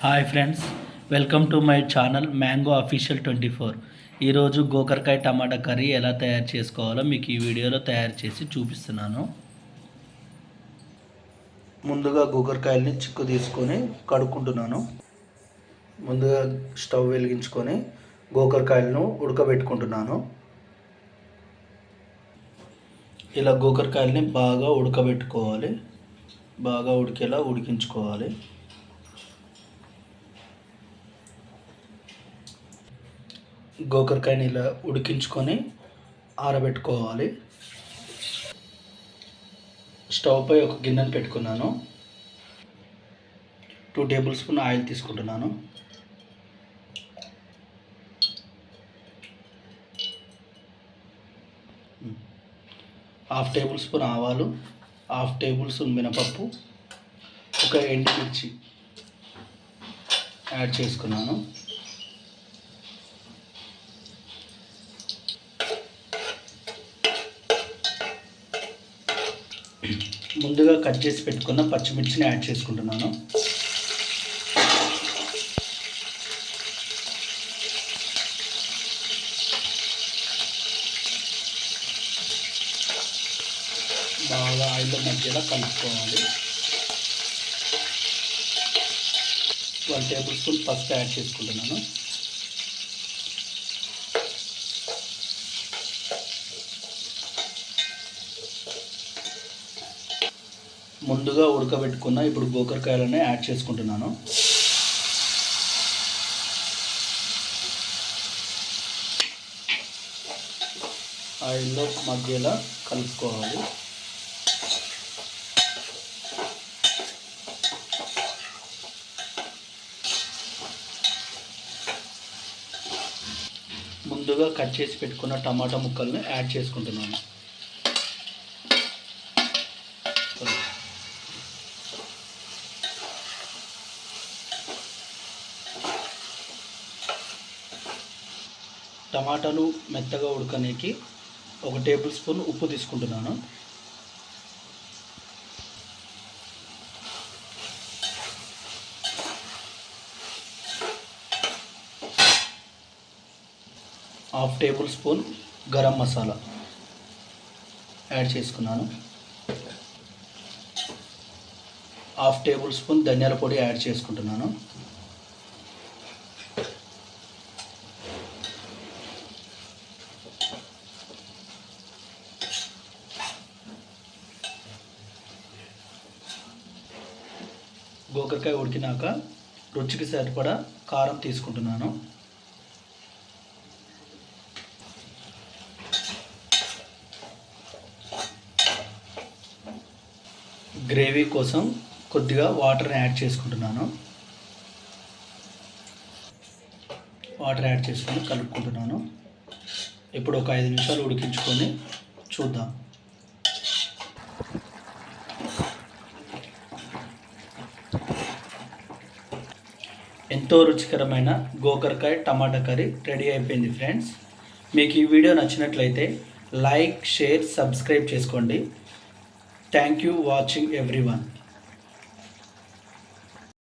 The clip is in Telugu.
Hi friends welcome to my channel mango official twenty four. ఈరోజు గోకరకాయ టమాటా కర్రీ ఎలా తయారు చేసుకోవాలో మీకు ఈ వీడియోలో తయారు చేసి చూపిస్తున్నాను. ముందుగా గోకరకాయలని చిక్కు తీసుకొని కడుక్కుంటున్నాను. ముందుగా స్టవ్ వెలిగించుకొని గోకరకాయలను ఉడకబెట్టుకుంటున్నాను. ఇలా గోకరకాయలని బాగా ఉడకబెట్టుకోవాలి. బాగా ఉడికేలా ఉడికించుకోవాలి. గోకరకాయని ఇలా ఉడికించుకొని ఆరబెట్టుకోవాలి. స్టవ్ పై ఒక గిన్నెను పెట్టుకున్నాను. టూ టేబుల్ స్పూన్ ఆయిల్ తీసుకుంటున్నాను. హాఫ్ టేబుల్ స్పూన్ ఆవాలు హాఫ్ టేబుల్ స్పూన్ మినపప్పు ఒక ఎండుమిర్చి యాడ్ చేసుకున్నాను. ముందుగా కట్ చేసి పెట్టుకున్న పచ్చిమిర్చిని యాడ్ చేసుకుంటున్నాను. బాగా ఆయిల్లో మధ్యలో కలుపుకోవాలి. వన్ టేబుల్ స్పూన్ పసుపు యాడ్ చేసుకుంటున్నాను. ముందుగా ఉడకబెట్టుకున్న ఇప్పుడు గోకరకాయలనే యాడ్ చేసుకుంటున్నాను. ఆయిల్లో మధ్యలో కలుపుకోవాలి. ముందుగా కట్ చేసి పెట్టుకున్న టమాటా ముక్కల్ని యాడ్ చేసుకుంటున్నాను. టమాటాలు మెత్తగా ఉడకనేకి ఒక టేబుల్ స్పూన్ ఉప్పు తీసుకుంటున్నాను. Half tablespoon garam masala add చేసుకున్నాను. హాఫ్ టేబుల్ స్పూన్ ధనియాల పొడి యాడ్ చేసుకుంటున్నాను. గోకరకాయ ఉడికినాక రుచికి సరిపడా కారం తీసుకుంటున్నాను. గ్రేవీ కోసం కొద్దిగా వాటర్ని యాడ్ చేసుకుంటున్నాను. వాటర్ యాడ్ చేసుకొని కలుపుకుంటున్నాను. ఇప్పుడు ఒక ఐదు నిమిషాలు ఉడికించుకొని చూద్దాం. ఎంతో రుచికరమైన గోకరకాయ టమాటా కర్రీ రెడీ అయిపోయింది ఫ్రెండ్స్. మీకు ఈ వీడియో నచ్చినట్లయితే లైక్ షేర్ సబ్స్క్రైబ్ చేసుకోండి. Thank you watching everyone